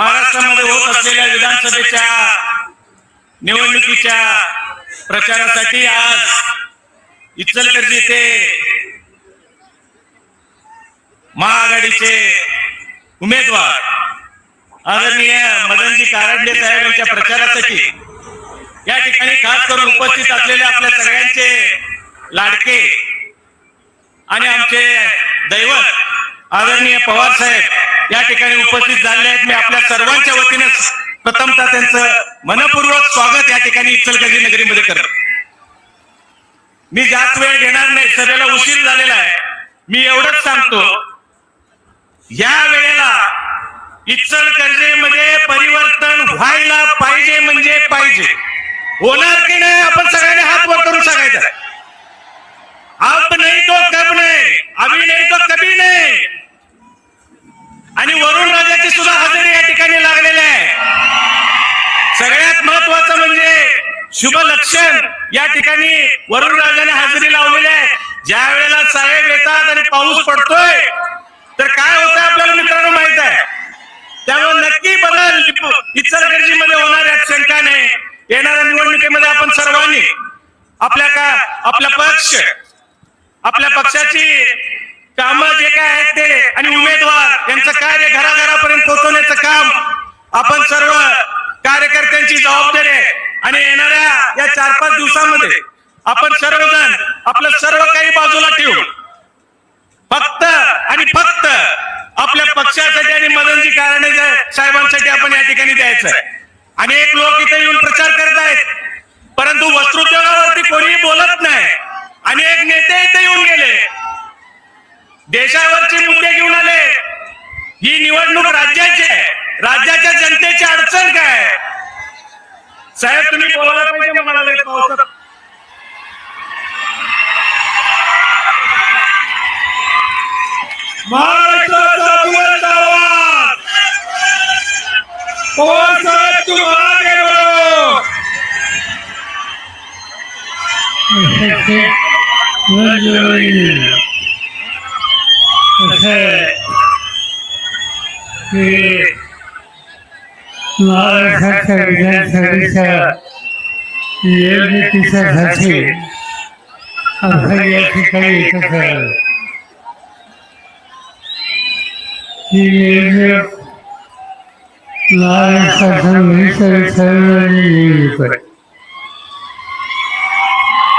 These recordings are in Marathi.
महाराष्ट्रामध्ये होत असलेल्या विधानसभेच्या निवडणुकीच्या प्रचारासाठी आज इचलकरंजी येथे महाआघाडीचे उमेदवार आदरणीय मदनजी कारंडे साहेब यांच्या प्रचारासाठी या ठिकाणी खास करून उपस्थित असलेले आपल्या सगळ्यांचे लाडके आणि आमचे दैवत आदरणीय पवार साहेब या ठिकाणी उपस्थित झाले आहेत. मी आपल्या सर्वांच्या वतीने प्रथमतः त्यांचं मनपूर्वक स्वागत या ठिकाणी इचलकरंजी नगरीमध्ये करत. मी जास्त वेळ घेणार नाही. सभेला उशीर झालेला आहे. मी एवढंच सांगतो या वेळेला इचलकरंजीमध्ये परिवर्तन व्हायला पाहिजे म्हणजे पाहिजे. होणार की नाही आपण सगळ्यांनी हात वर करून सांगायचं. आप नाही अभी नाही तो कभी नाही आणि वरुण राजाची सुद्धा हजेरी या ठिकाणी लागलेली आहे सगळ्यात महत्वाचं म्हणजे शुभ लक्षण या ठिकाणी वरुण राजाने हजेरी लावलेली आहे. ज्या वेळेला साहेब येतात आणि पाऊस पडतोय तर काय होतं आपल्याला मित्रांनो माहीत आहे? त्यामुळे नक्की बदल इचलकरंजी मध्ये होणार यात शंका नाही. येणाऱ्या निवडणुकीमध्ये आपण सर्वांनी आपल्या का आपला पक्ष आपल्या पक्षाची कामं जे काय आहेत ते आणि उमेदवार यांचं कार्य घराघरापर्यंत पोहोचवण्याचं काम आपण सर्व कार्यकर्त्यांची जबाबदारी आहे. आणि येणाऱ्या या चार पाच दिवसामध्ये आपण सर्वजण आपलं सर्व काही बाजूला ठेवू. फक्त आणि फक्त आपल्या पक्षासाठी आणि मदनजी कारणे साहेबांसाठी आपण या ठिकाणी द्यायचं आहे अनेक लोक इथे येऊन प्रचार करत आहेत. परंतु वस्त्रोद्योगावरती कोणीही बोलत नाही. अनेक नेते इथे येऊन गेले. देशावरचे मुद्दे घेऊन आले. ही निवडणूक राज्याची आहे. राज्याच्या जनतेची अडचण काय? साहेब तुम्ही बोलायला पाहिजे मला लय पावसात. महाराष्ट्राचा बुलंद आवाज पवार साहेब तुम आगे बढ़ो. महाराष्ट्राच्या विधानसभेच्या निवडणुकीसाठी आपण या ठिकाणी एकत्र आलो ही निवडणूक महाराष्ट्राच्या विधानसभेची निवडणूक आहे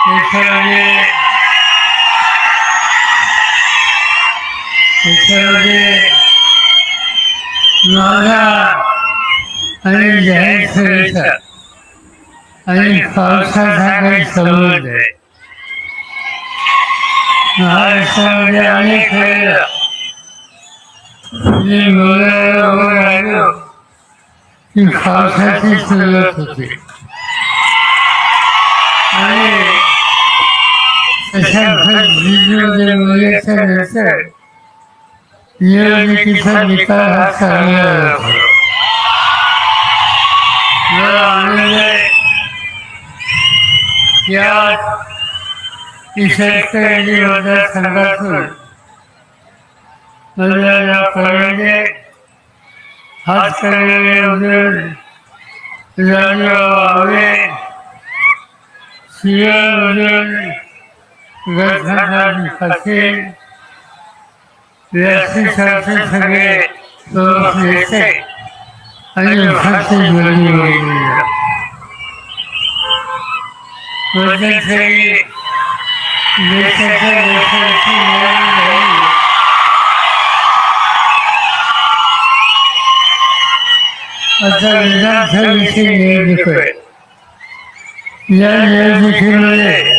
त्याच्यामध्ये त्याच्यामध्ये माझा आणि जाहीर सभेचा आणि पावसाचा काही संबंध आहे महाराष्ट्रामध्ये अनेक वेळेला मी बोलायला की पावसाची सुरुवात होते. आणि तशा पद्धतीमध्ये बोलायच्या नंतर निवडणुकीचा निकाल हा चांगला होतो मला आनंद आहे या शेतकरी मतदारसंघातून मला हात करणारे उदयन राजराव आवे सिंह उदयन पाटील सगळे आणि भाषे जोडली वगैरे मध्यंतरी देशाच्या आता विधानसभेची निवडणूक आहे या निवडणुकीमध्ये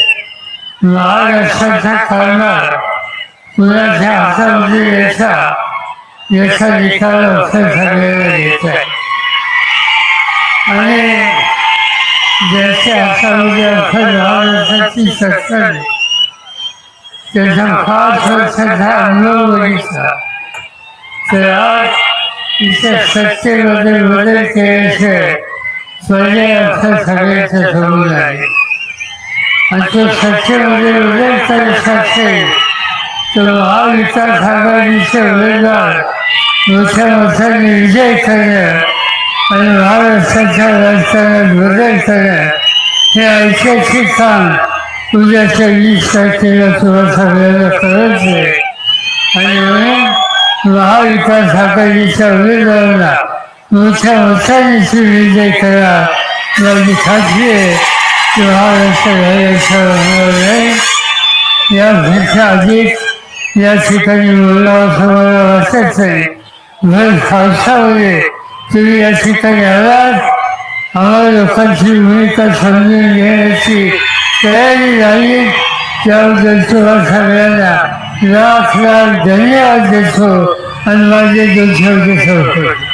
महाराष्ट्राचा कारभार कुणाच्या हातामध्ये यायचा याचा निकाल असं सगळ्याला आहे आणि ज्याच्या हातामध्ये असं महाराष्ट्राची सत्ता आहे, त्याचा पाच वर्षाचा अनुभव बघितला तर आज इथे सत्तेमध्ये बदल केल्याशिवाय पर्याय असं सगळ्याचं समोर आहे आणि तो सत्तेमध्ये बदल करायचा असेल तर महाविकास आघाडीचे उमेदवार मोठ्या मोठ्याने विजय करण्यात आणि महाराष्ट्राच्या राजकारणात बदल करा हे ऐतिहासिक काम उद्याच्या वीस तारखेला तुला सगळ्यांना करायचं आहे आणि म्हणून महाविकास आघाडीच्या उमेदवारांना मोठ्या मतांची विजय करा माझी खात्री आहे की महाराष्ट्र राज्याचा होणार नाही यापेक्षा अधिक या ठिकाणी बोलावं असं मला वाटत नाही. भर पावसामध्ये तुम्ही या ठिकाणी आलात. आम्हाला लोकांची भूमिका समजून घेण्याची तयारी झाली त्याबद्दल तुला सगळ्यांना. लाख लाख धन्यवाद देतो. आणि माझे दोन शब्द संपतो